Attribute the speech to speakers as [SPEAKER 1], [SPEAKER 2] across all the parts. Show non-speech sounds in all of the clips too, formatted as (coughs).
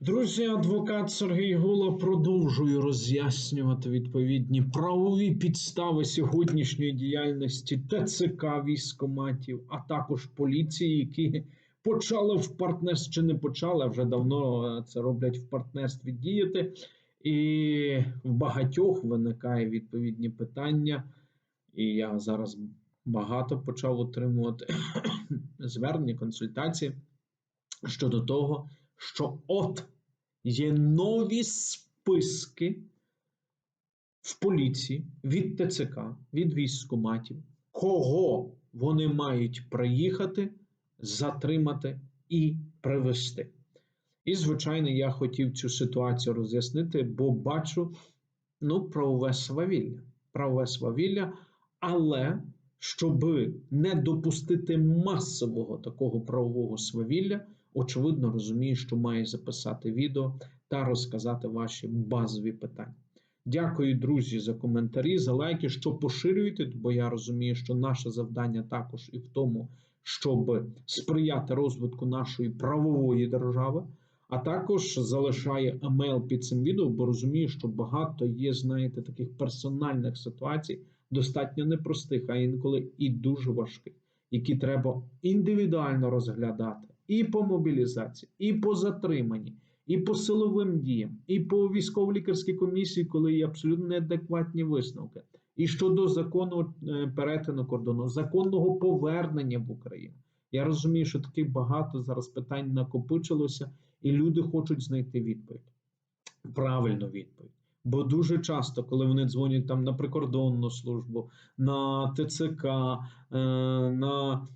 [SPEAKER 1] Друзі, адвокат Сергій Гула продовжує роз'яснювати відповідні правові підстави сьогоднішньої діяльності ТЦК військоматів, а також поліції, які почали в партнерстві чи не почали, а вже давно е, це роблять в партнерстві діяти. І в багатьох виникає відповідні питання. І я зараз багато почав отримувати (coughs) звернення, консультації щодо того, що от є нові списки в поліції від ТЦК, від військкоматів, кого вони мають приїхати, затримати і привезти. І, звичайно, я хотів цю ситуацію роз'яснити, бо бачу ну, правове свавілля. Правове свавілля, але щоб не допустити масового такого правового свавілля, очевидно розумію, що має записати відео та розказати ваші базові питання. Дякую, друзі, за коментарі, за лайки, що поширюєте, бо я розумію, що наше завдання також і в тому, щоб сприяти розвитку нашої правової держави. А також залишає емейл під цим відео, бо розумію, що багато є, знаєте, таких персональних ситуацій, достатньо непростих, а інколи і дуже важких, які треба індивідуально розглядати і по мобілізації, і по затриманні, і по силовим діям, і по військово-лікарській комісії, коли є абсолютно неадекватні висновки, і щодо закону е, перетину кордону, законного повернення в Україну. Я розумію, що таких багато зараз питань накопичилося, і люди хочуть знайти відповідь. Правильну відповідь. Бо дуже часто, коли вони дзвонять там на прикордонну службу, на ТЦК, е, на,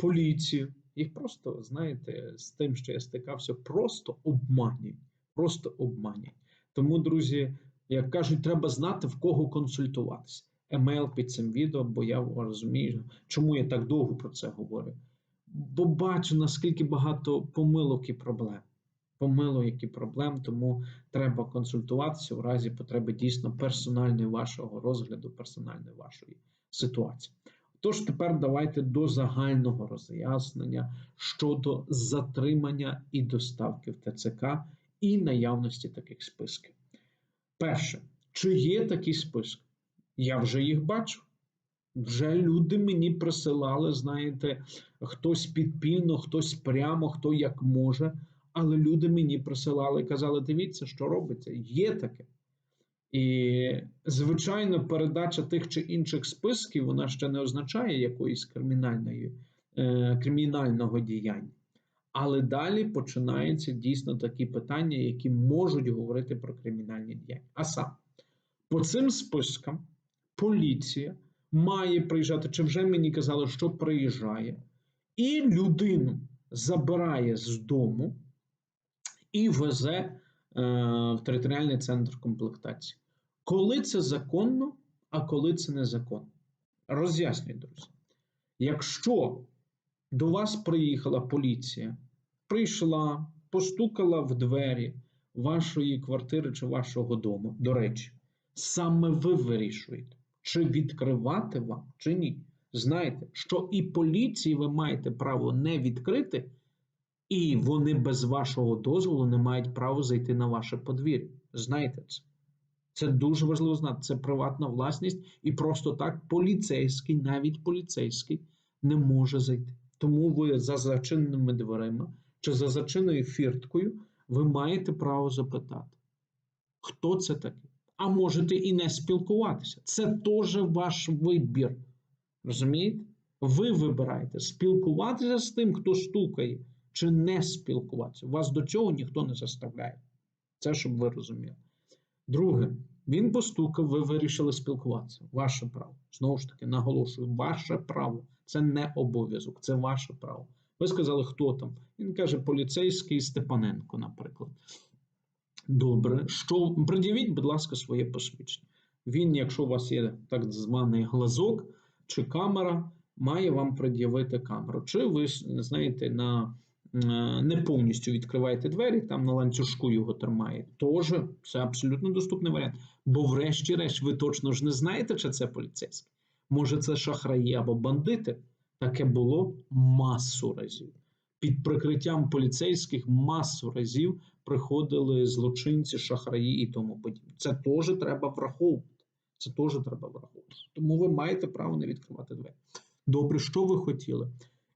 [SPEAKER 1] поліцію, їх просто, знаєте, з тим, що я стикався, просто обманюють. Просто обманюють. Тому, друзі, як кажуть, треба знати, в кого консультуватися. Емейл під цим відео, бо я розумію, чому я так довго про це говорю. Бо бачу, наскільки багато помилок і проблем. Помилок, які проблем, тому треба консультуватися в разі потреби дійсно персональної вашого розгляду, персональної вашої ситуації. Тож тепер давайте до загального роз'яснення щодо затримання і доставки в ТЦК і наявності таких списків. Перше, чи є такі списки? Я вже їх бачу. Вже люди мені присилали, знаєте, хтось підпільно, хтось прямо, хто як може. Але люди мені присилали і казали: дивіться, що робиться. Є таке. І, звичайно, передача тих чи інших списків вона ще не означає якоїсь кримінальної, е, кримінального діяння. Але далі починаються дійсно такі питання, які можуть говорити про кримінальні діяння. А саме, по цим спискам поліція має приїжджати, чи вже мені казали, що приїжджає, і людину забирає з дому і везе е, в територіальний центр комплектації. Коли це законно, а коли це незаконно? Роз'яснюю, друзі. Якщо до вас приїхала поліція, прийшла, постукала в двері вашої квартири чи вашого дому, до речі, саме ви вирішуєте, чи відкривати вам, чи ні. Знаєте, що і поліції ви маєте право не відкрити, і вони без вашого дозволу не мають права зайти на ваше подвір'я. Знаєте це? Це дуже важливо знати. Це приватна власність, і просто так поліцейський, навіть поліцейський, не може зайти. Тому ви за зачиненими дверима чи за зачиненою фірткою ви маєте право запитати, хто це такий. А можете і не спілкуватися. Це теж ваш вибір. Розумієте? Ви вибираєте спілкуватися з тим, хто стукає, чи не спілкуватися. Вас до цього ніхто не заставляє. Це щоб ви розуміли. Друге, він постукав, ви вирішили спілкуватися. Ваше право. Знову ж таки, наголошую, ваше право. Це не обов'язок, це ваше право. Ви сказали, хто там? Він каже, поліцейський Степаненко, наприклад. Добре, що пред'явіть, будь ласка, своє посвідчення. Він, якщо у вас є так званий глазок чи камера, має вам пред'явити камеру. Чи ви знаєте, на не повністю відкриваєте двері, там на ланцюжку його тримає, теж це абсолютно доступний варіант. Бо, врешті-решт, ви точно ж не знаєте, чи це поліцейський. Може, це шахраї або бандити. Таке було масу разів. під прикриттям поліцейських масу разів приходили злочинці, шахраї і тому подібне. Це теж треба враховувати. Це теж треба враховувати. Тому ви маєте право не відкривати двері. Добре, що ви хотіли?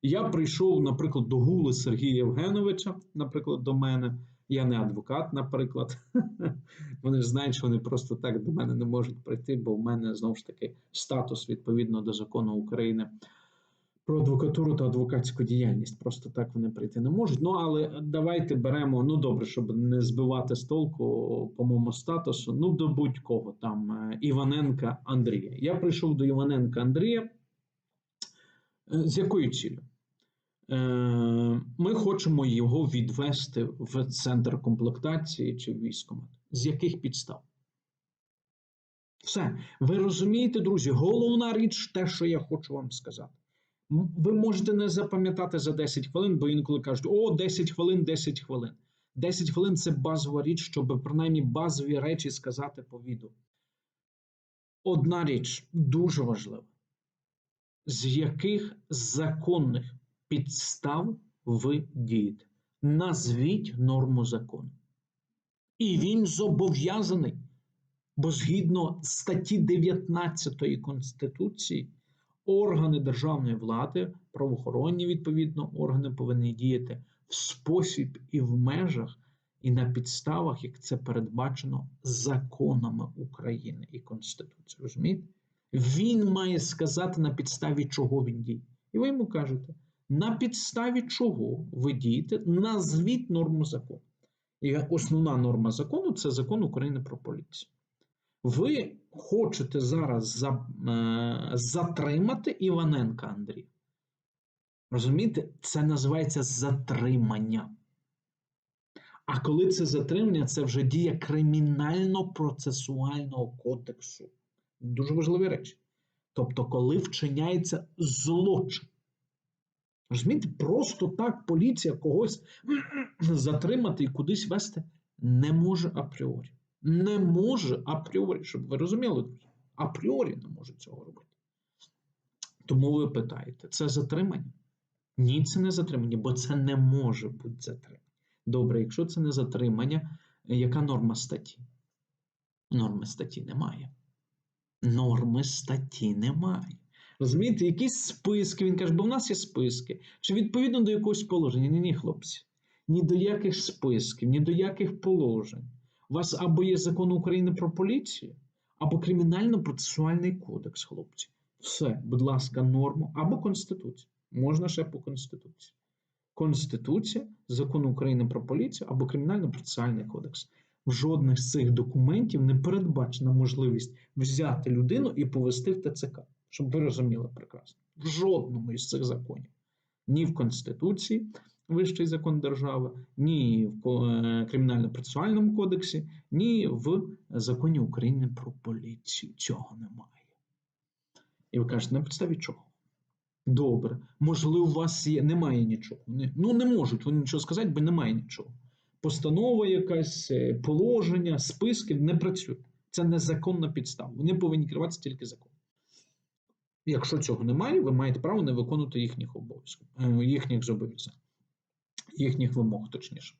[SPEAKER 1] Я прийшов, наприклад, до Гули Сергія Євгеновича, наприклад, до мене. Я не адвокат, наприклад. (laughs) Вони ж знають, що вони просто так до мене не можуть прийти, бо в мене знову ж таки статус відповідно до закону України про адвокатуру та адвокатську діяльність. Просто так вони прийти не можуть. Ну але давайте беремо. Ну добре, щоб не збивати з толку по моєму статусу. Ну до будь-кого там е, Іваненка Андрія. Я прийшов до Іваненка Андрія. Е, З якою цілею? Е, Ми хочемо його відвести в центр комплектації чи в військкомат. З яких підстав? Все. Ви розумієте, друзі, головна річ те, що я хочу вам сказати. Ви можете не запам'ятати за 10 хвилин, бо інколи кажуть, о, 10 хвилин, 10 хвилин. 10 хвилин це базова річ, щоб принаймні базові речі сказати по відео. Одна річ дуже важлива. З яких законних підстав ви дієте? Назвіть норму закону. І він зобов'язаний, бо згідно статті 19 Конституції, органи державної влади, правоохоронні відповідно органи повинні діяти в спосіб і в межах, і на підставах, як це передбачено законами України і Конституцією. Розумієте? Він має сказати, на підставі чого він діє. І ви йому кажете, на підставі чого ви дієте, назвіть норму закону. І основна норма закону це закон України про поліцію. Ви хочете зараз за, е, затримати Іваненка Андрія. Розумієте, це називається затримання. А коли це затримання, це вже дія кримінально-процесуального кодексу. Дуже важливі речі. Тобто, коли вчиняється злочин. Розумієте, просто так поліція когось (clears throat) затримати і кудись вести не може апріорі. Не може апріорі, щоб ви розуміли. Апріорі не може цього робити. Тому ви питаєте, це затримання? Ні, це не затримання, бо це не може бути затримання. Добре, якщо це не затримання, яка норма статті? Норми статті немає. Норми статті немає. Розумієте, якісь списки, він каже, бо в нас є списки. Чи відповідно до якогось положення? Ні, ні, хлопці. Ні до яких списків, ні до яких положень. У вас або є закон України про поліцію, або кримінально-процесуальний кодекс, хлопці. Все, будь ласка, норму, або Конституція. Можна ще по Конституції. Конституція, закон України про поліцію або кримінально-процесуальний кодекс. В жодних з цих документів не передбачена можливість взяти людину і повести в ТЦК, щоб ви розуміли прекрасно. В жодному із цих законів. Ні в Конституції, Вищий закон держави, ні в е, Кримінально-процесуальному кодексі, ні в законі України про поліцію. Цього немає. І ви кажете, на підставі чого? Добре, можливо, у вас є, немає нічого. Ну, не можуть вони нічого сказати, бо немає нічого. Постанова якась, е, положення, списки не працюють. Це незаконна підстава. Вони повинні керуватися тільки законом. Якщо цього немає, ви маєте право не виконувати їхніх обов'язків, е, їхніх зобов'язань, їхніх вимог, точніше.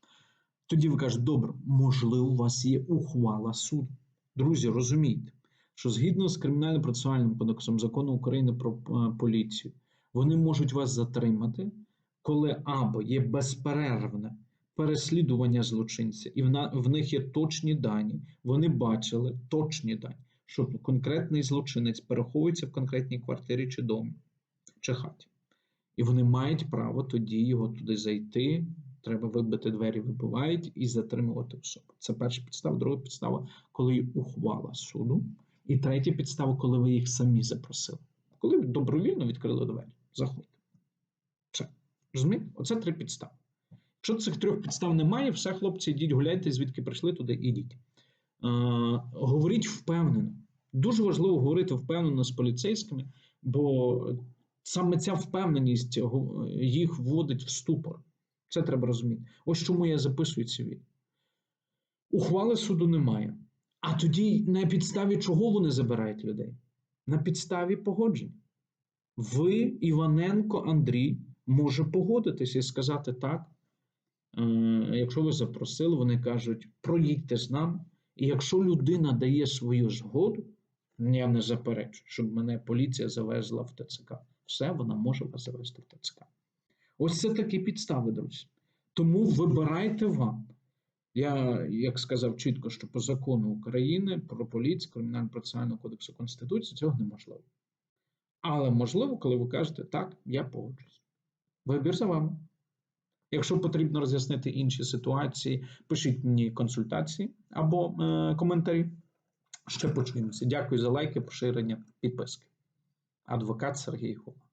[SPEAKER 1] Тоді ви кажете, добре, можливо, у вас є ухвала суду. Друзі, розумійте, що згідно з кримінально-процесуальним кодексом закону України про е, поліцію, вони можуть вас затримати, коли або є безперервне переслідування злочинця, і в, них є точні дані, вони бачили точні дані, що конкретний злочинець переховується в конкретній квартирі чи домі, чи хаті. І вони мають право тоді його туди зайти. Треба вибити двері, вибивають і затримувати особу. Це перша підстава. Друга підстава, коли ухвала суду. І третя підстава, коли ви їх самі запросили. Коли добровільно відкрили двері, заходьте. Все. Розумієте? Оце три підстави. Якщо цих трьох підстав немає, все, хлопці, йдіть гуляйте, звідки прийшли, туди ідіть. Е, говоріть впевнено. Дуже важливо говорити впевнено з поліцейськими, бо саме ця впевненість їх вводить в ступор. Це треба розуміти. Ось чому я записую ці відео. Ухвали суду немає. А тоді на підставі чого вони забирають людей? На підставі погоджень. Ви, Іваненко Андрій, може погодитися і сказати так. Е, Якщо ви запросили, вони кажуть, проїдьте з нами. І якщо людина дає свою згоду, я не заперечу, щоб мене поліція завезла в ТЦК. Все, вона може вас завести в ТЦК. Ось це такі підстави, друзі. Тому вибирайте вам. Я, як сказав чітко, що по закону України про поліцію, Кримінально процесуального кодексу Конституції цього неможливо. Але можливо, коли ви кажете, так, я погоджуюсь. Вибір за вами. Якщо потрібно роз'яснити інші ситуації, пишіть мені консультації або е, коментарі. Ще почуємося. Дякую за лайки, поширення, підписки. Адвокат Сергій Гула.